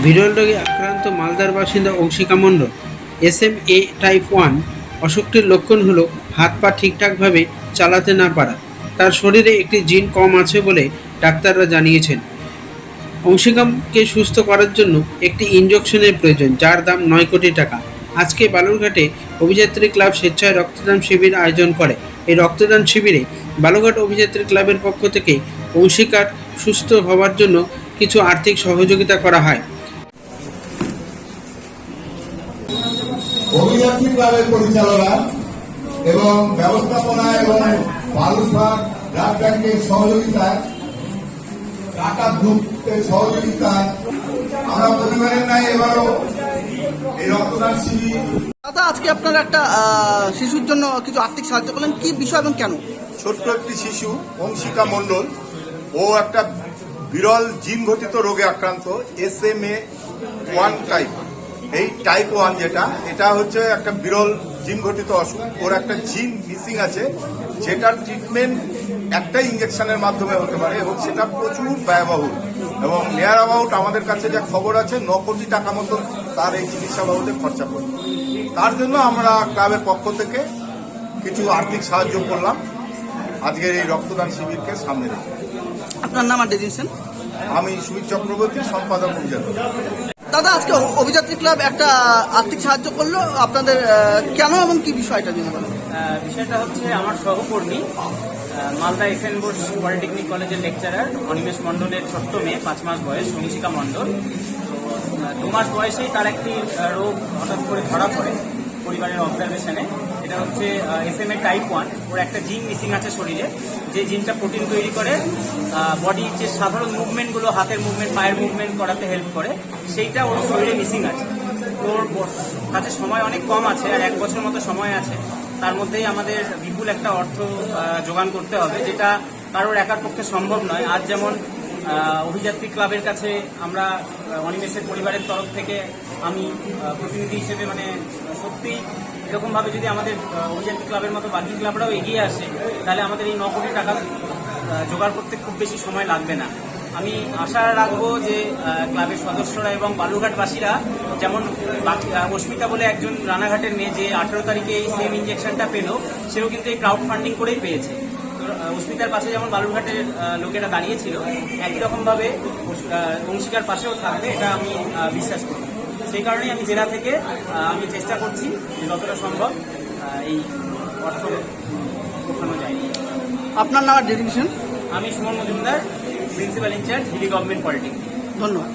বিরল রোগে আক্রান্ত মালদার বাসিন্দা Anshika Mondal. S M A type one অসুখটির লক্ষণ হলো হাত পা ঠিকঠাকভাবে চালাতে না পারা। তার শরীরে একটি জিন কম আছে বলে ডাক্তাররা জানিয়েছেন। অংশিকামকে সুস্থ করার জন্য একটি ইঞ্জেকশনের প্রয়োজন, যার দাম নয় কোটি টাকা। আজকে বালুরঘাটে অভিযাত্রী ক্লাব স্বেচ্ছায় রক্তদান শিবির আয়োজন করে। এই রক্তদান শিবিরে বালুরঘাট অভিযাত্রী ক্লাবের পক্ষ থেকে অংশীকার সুস্থ হওয়ার জন্য কিছু আর্থিক সহযোগিতা করা হয়। অভিযাত্রী ক্লাবের পরিচালনা এবং ব্যবস্থাপনা এবং বালুরঘাট ব্লাড ব্যাংকের সহযোগিতায় টাকা গ্রুপের সহযোগিতায় আমরা পরিবারের নাই এবারও এই রক্তদান শিবির দাদা আজকে আপনারা একটা শিশুর জন্য কিছু আর্থিক সাহায্য করলেন। কি বিষয় এবং কেন? ছোট্ট একটি শিশু অংশিকা মণ্ডল। ও একটা বিরল জিন ঘটিত রোগে আক্রান্ত S M A one type এই টাইপ ওয়ান যেটা এটা হচ্ছে একটা বিরল জিন ঘটিত অসুখ। ওর একটা জিন মিসিং আছে যেটার ট্রিটমেন্ট একটাই ইঞ্জেকশনের মাধ্যমে হতে পারে এবং সেটা প্রচুর ব্যয়বহুল। এবং নিয়ার অ্যাবাউট আমাদের কাছে যা খবর আছে ন কোটি টাকা মতো তার এই চিকিৎসা বাবদে খরচা পড়বে তার জন্য আমরা ক্লাবের পক্ষ থেকে কিছু আর্থিক সাহায্য করলাম। আজকের এই রক্তদান শিবিরকে সামনে রেখে। আপনার নাম আমি সুমিত চক্রবর্তী সম্পাদক অভিযান দাদা, আজকে অভিযাত্রী ক্লাব একটা আর্থিক সাহায্য করল। আপনাদের কেন এবং কি বিষয়টা বলেন? বিষয়টা হচ্ছে আমার সহকর্মী Malda S N Bose polytechnic কলেজের লেকচারার অনিমেষ মণ্ডলের ছোট্ট মেয়ে, পাঁচ মাস বয়স সংশিকা মণ্ডল। দু মাস বয়সেই তার একটি রোগ হঠাৎ করে ধরা পড়ে পরিবারের অবজারভেশনে এটা হচ্ছে S M A type one ওর একটা জিন মিসিং আছে শরীরে। যে জিনটা প্রোটিন তৈরি করে বডির যে সাধারণ মুভমেন্টগুলো হাতের মুভমেন্ট পায়ের মুভমেন্ট করাতে হেল্প করে, সেইটা ওর শরীরে মিসিং আছে। ওর কাছে সময় অনেক কম আছে, আর এক বছর মতো সময় আছে। তার মধ্যেই আমাদের বিপুল একটা অর্থ যোগান করতে হবে, যেটা কারোর একার পক্ষে সম্ভব নয়। আজ যেমন অভিযাত্রী ক্লাবের কাছে আমরা অনিমেষের পরিবারের তরফ থেকে আমি প্রতিনিধি হিসেবে মানে আহ, সত্যি এরকমভাবে যদি আমাদের অভিযাত্রী ক্লাবের মতো বাকি ক্লাবরাও এগিয়ে আসে তাহলে আমাদের এই ন কোটি টাকা জোগাড় করতে খুব বেশি সময় লাগবে না। আমি আশা রাখব যে ক্লাবের সদস্যরা এবং বালুরঘাটবাসীরা যেমন অস্মিতা বলে একজন রানাঘাটের মেয়ে যে আঠেরো তারিখে এই সেম ইঞ্জেকশনটা পেল সেও কিন্তু এই ক্রাউড ফান্ডিং করেই পেয়েছে। অস্মিতার পাশে যেমন বালুরঘাটের লোকেরা দাঁড়িয়েছিল একই রকমভাবে অংশিকার পাশেও থাকবে এটা আমি বিশ্বাস করি। সেই কারণেই আমি জেলা থেকে আমি চেষ্টা করছি যে যতটা সম্ভব এই অর্থ ওঠানো যায়। আপনার নাম আর আমি Suman Majumdar principal in charge Hili government polytechnic. ধন্যবাদ।